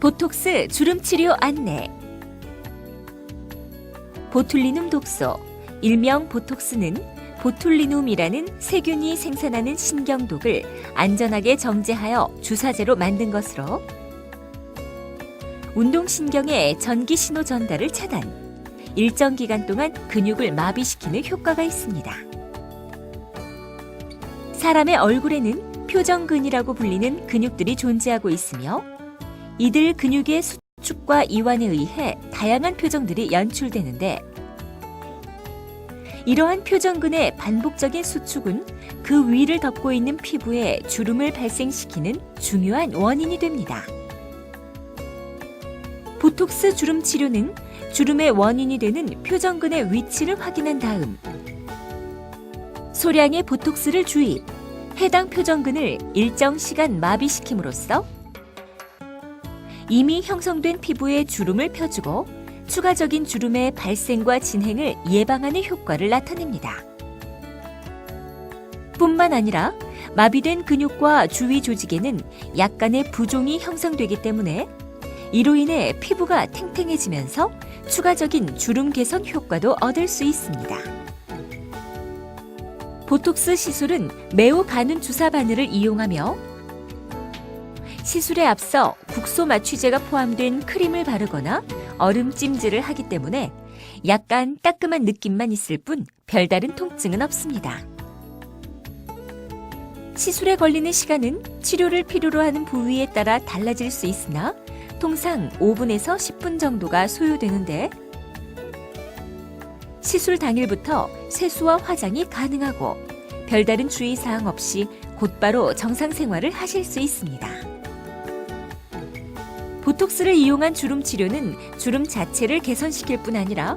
보톡스 주름 치료 안내. 보툴리눔 독소, 일명 보톡스는 보툴리눔이라는 세균이 생산하는 신경독을 안전하게 정제하여 주사제로 만든 것으로 운동신경의 전기 신호 전달을 차단, 일정 기간 동안 근육을 마비시키는 효과가 있습니다. 사람의 얼굴에는 표정근이라고 불리는 근육들이 존재하고 있으며 이들 근육의 수축과 이완에 의해 다양한 표정들이 연출되는데 이러한 표정근의 반복적인 수축은 그 위를 덮고 있는 피부에 주름을 발생시키는 중요한 원인이 됩니다. 보톡스 주름 치료는 주름의 원인이 되는 표정근의 위치를 확인한 다음 소량의 보톡스를 주입, 해당 표정근을 일정 시간 마비시킴으로써 이미 형성된 피부에 주름을 펴주고 추가적인 주름의 발생과 진행을 예방하는 효과를 나타냅니다. 뿐만 아니라 마비된 근육과 주위 조직에는 약간의 부종이 형성되기 때문에 이로 인해 피부가 탱탱해지면서 추가적인 주름 개선 효과도 얻을 수 있습니다. 보톡스 시술은 매우 가는 주사 바늘을 이용하며 시술에 앞서 국소 마취제가 포함된 크림을 바르거나 얼음 찜질을 하기 때문에 약간 따끔한 느낌만 있을 뿐 별다른 통증은 없습니다. 시술에 걸리는 시간은 치료를 필요로 하는 부위에 따라 달라질 수 있으나 통상 5분에서 10분 정도가 소요되는데 시술 당일부터 세수와 화장이 가능하고 별다른 주의사항 없이 곧바로 정상 생활을 하실 수 있습니다. 보톡스를 이용한 주름 치료는 주름 자체를 개선시킬 뿐 아니라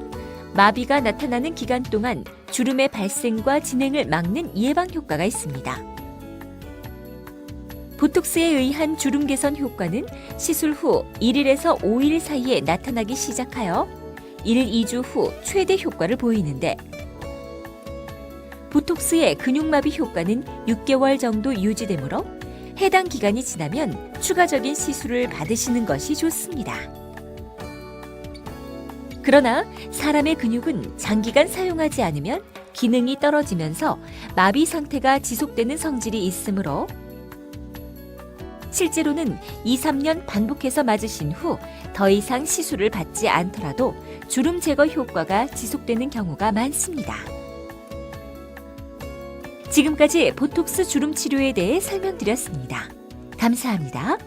마비가 나타나는 기간 동안 주름의 발생과 진행을 막는 예방 효과가 있습니다. 보톡스에 의한 주름 개선 효과는 시술 후 1일에서 5일 사이에 나타나기 시작하여 1, 2주 후 최대 효과를 보이는데 보톡스의 근육마비 효과는 6개월 정도 유지되므로 해당 기간이 지나면 추가적인 시술을 받으시는 것이 좋습니다. 그러나 사람의 근육은 장기간 사용하지 않으면 기능이 떨어지면서 마비 상태가 지속되는 성질이 있으므로 실제로는 2, 3년 반복해서 맞으신 후 더 이상 시술을 받지 않더라도 주름 제거 효과가 지속되는 경우가 많습니다. 지금까지 보톡스 주름 치료에 대해 설명드렸습니다. 감사합니다.